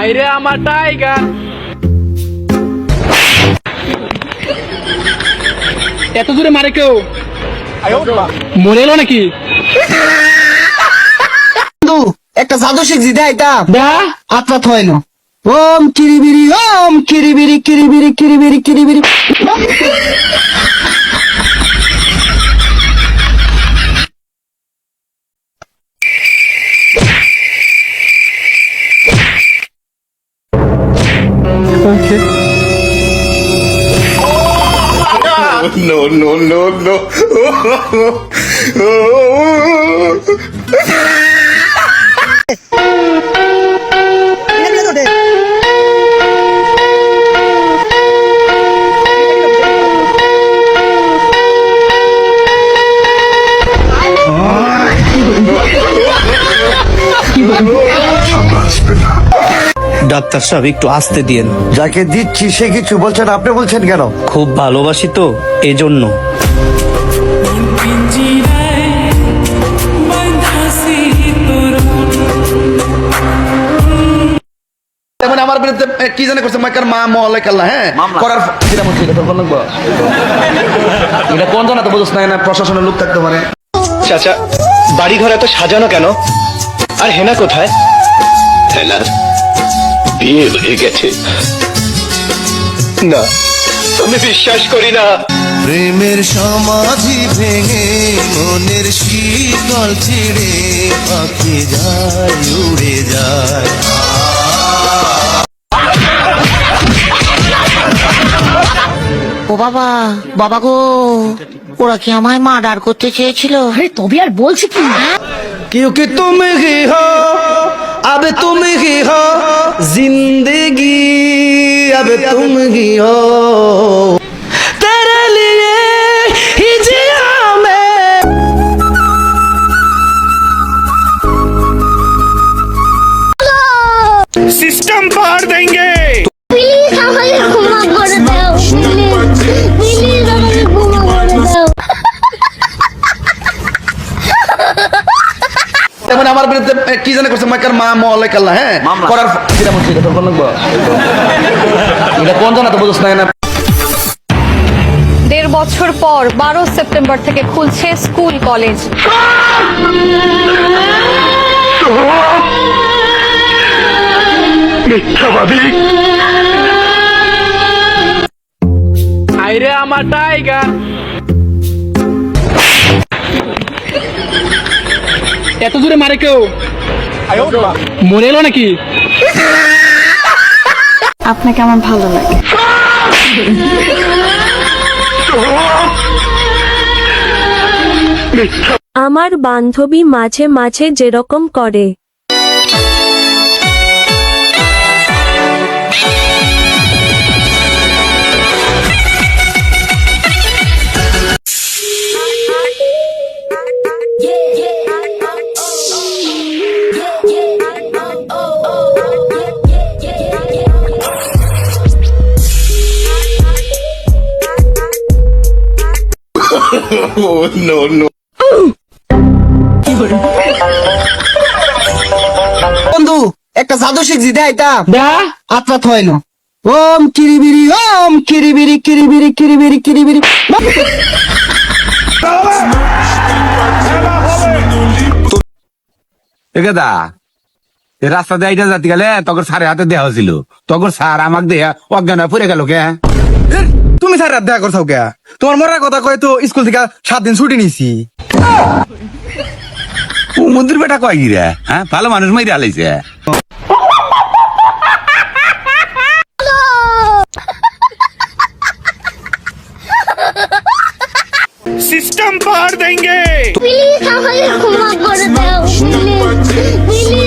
আইরে আমার টাইগার এত দূরে মারে কেউ? মরে এলো নাকি? বন্ধু একটা জাদু শিখছি দেয় তা দা? আত্মা হয় না। ওম কিরিবিরি ওম কিরিবিরি কিরিবিরি কিরিবিরি কিরিবিরি। No, no, no, no. Doctor সাহেব একটু আসতে দিয়েন। যাকে দিচ্ছি সে কিছু বলছেন আপনি বলছেন কেন? খুব ভালোবাসি তো এজন্য। এখন আমার বিরুদ্ধে কি জানে করছে? মাইকার মা মহল্লা কাল্লা হ্যাঁ? করার এটা এটা তোর লাগবো? এটা কোন জানা তো বুঝছ না না প্রশাসনের লোক থাকতে পারে। চাচা বাড়ি ঘর এত সাজানো কেন? আর হেনা কোথায়? হেনার বিয়ে হয়ে গেছে না আমি বিশ্বাস করি না প্রেমের সমাধি ভেঙে মনের শীতল ছিড়ে পাখি যায় উড়ে যায় ও বাবা বাবা গো ওরা কি আমায় মার্ডার করতে চেয়েছিল আরে তবে আর বলছি কি क्योंकि तुम ही हो अब तुम ही हो ज़िंदगी अब तुम ही हो। सिस्टम फाड़ देंगे। আমার বিরুদ্ধে কি জানে করছে? মাইকার মা মহল্লা কাল্লা হ্যাঁ? করার এটা মধ্যে এটা তোর লাগবো? এটা কোন জানা তো বুঝছ না না? দেড় বছর পর বারো সেপ্টেম্বর থেকে খুলছে স্কুল কলেজ। আইরে আমার টাইগার এত দূরে মারে কেউ? মরে এলো নাকি? আপনাকে আমার ভালো লাগে। আমার বান্ধবী মাঝে মাঝে যেরকম করে। Oh, no, no. বন্ধু একটা জাদু শিখছি দেয় তা দা? আত্মা হয় না। ওম কিরিবিরি ওম কিরিবিরি কিরিবিরি কিরিবিরি কিরিবিরি। এ রাস্তা দিয়ে আইটা যাতে গেলে তখন সারে হাতে দেওয়া হয়েছিল। তখন স্যার আমাকে দেয়া অজ্ঞান হয়ে পড়ে গেল কে? তুমি স্যার রাত দেখা করছ কেয়া তোমার মরার কথা কয়ে তো স্কুল থেকে সাত দিন ছুটি নিছি। ও মন্দির বেটা কয় গিরা হ্যাঁ? ভালো মানুষ মাইরা আলাইছে সিস্টেম পার দেঙ্গে। প্লিজ আমাকে ক্ষমা করে দাও প্লিজ